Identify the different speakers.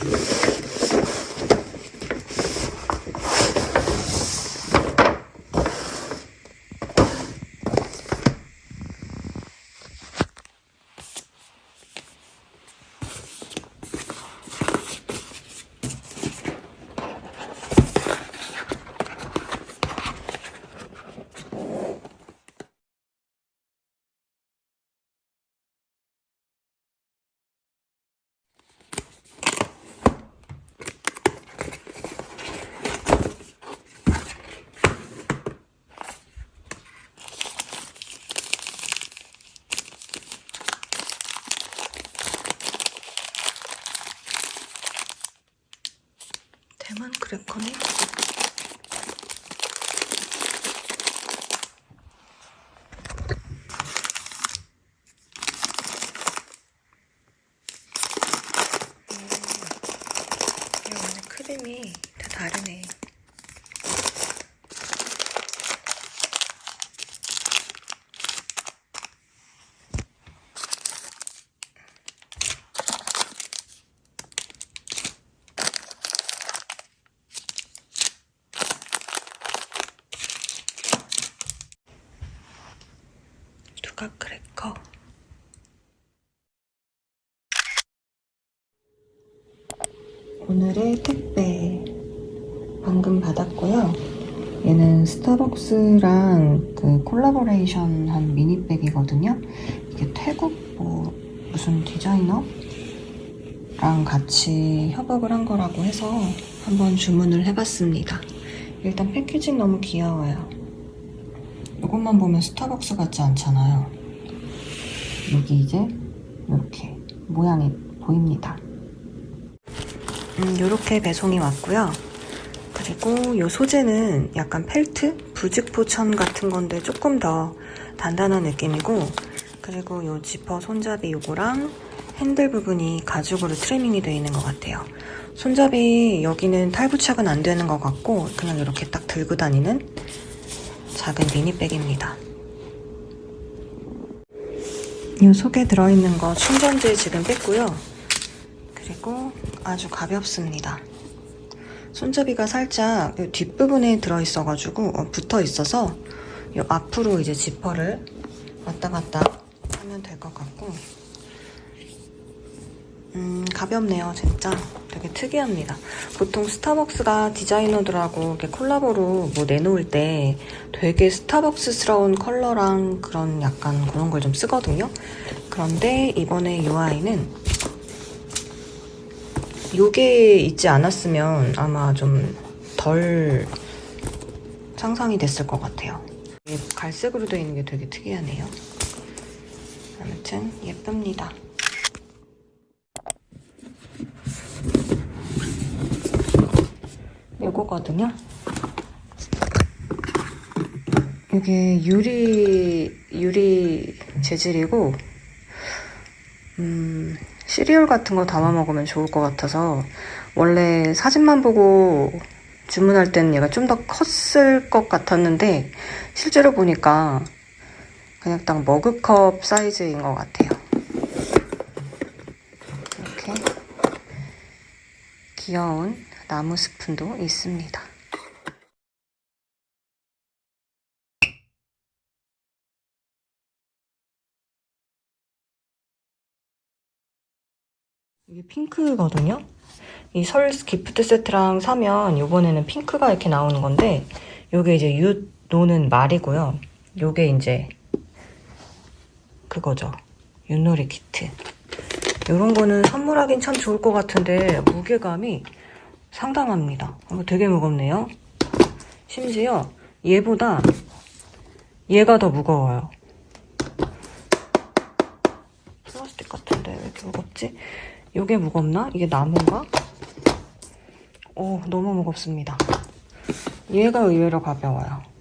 Speaker 1: Thank you. 대만 크래커네? 이 안에 크림이 다 다르네. 누가 크래커? 오늘의 택배 방금 받았고요. 얘는 스타벅스랑 그 콜라보레이션 한 미니백이거든요. 이게 태국 뭐 무슨 디자이너랑 같이 협업을 한 거라고 해서 한번 주문을 해봤습니다. 일단 패키징 너무 귀여워요. 이것만 보면 스타벅스 같지 않잖아요. 여기 이제 이렇게 모양이 보입니다. 음, 이렇게 배송이 왔고요. 그리고 이 소재는 약간 펠트? 부직포천 같은 건데 조금 더 단단한 느낌이고 그리고 이 지퍼 손잡이 요거랑 핸들 부분이 가죽으로 트리밍이 되어 있는 것 같아요. 손잡이 여기는 탈부착은 안 되는 것 같고 그냥 이렇게 딱 들고 다니는 작은 미니백입니다. 이 속에 들어있는 거 충전지 지금 뺐고요. 그리고 아주 가볍습니다. 손잡이가 살짝 이 뒷부분에 들어있어가지고 어, 붙어 있어서 이 앞으로 이제 지퍼를 왔다 갔다 하면 될 것 같고 음, 가볍네요, 진짜. 되게 특이합니다. 보통 스타벅스가 디자이너들하고 이렇게 콜라보로 뭐 내놓을 때 되게 스타벅스스러운 컬러랑 그런 약간 그런 걸 좀 쓰거든요. 그런데 이번에 이 아이는 요게 있지 않았으면 아마 좀 덜 상상이 됐을 것 같아요. 갈색으로 되어 있는 게 되게 특이하네요. 아무튼 예쁩니다. 요거거든요. 이게 유리 유리 재질이고 음, 시리얼 같은 거 담아 먹으면 좋을 것 같아서 원래 사진만 보고 주문할 때는 얘가 좀 더 컸을 것 같았는데 실제로 보니까 그냥 딱 머그컵 사이즈인 것 같아요. 이렇게 귀여운 나무 스푼도 있습니다. 이게 핑크거든요. 이 설 기프트 세트랑 사면 이번에는 핑크가 이렇게 나오는 건데 요게 이제 윷 노는 말이고요. 요게 이제 그거죠. 윷놀이 키트. 이런 거는 선물하긴 참 좋을 것 같은데 무게감이 상당합니다. 어, 되게 무겁네요. 심지어 얘보다 얘가 더 무거워요. 플라스틱 같은데 왜 이렇게 무겁지? 이게 무겁나? 이게 나무인가? 오, 너무 무겁습니다. 얘가 의외로 가벼워요.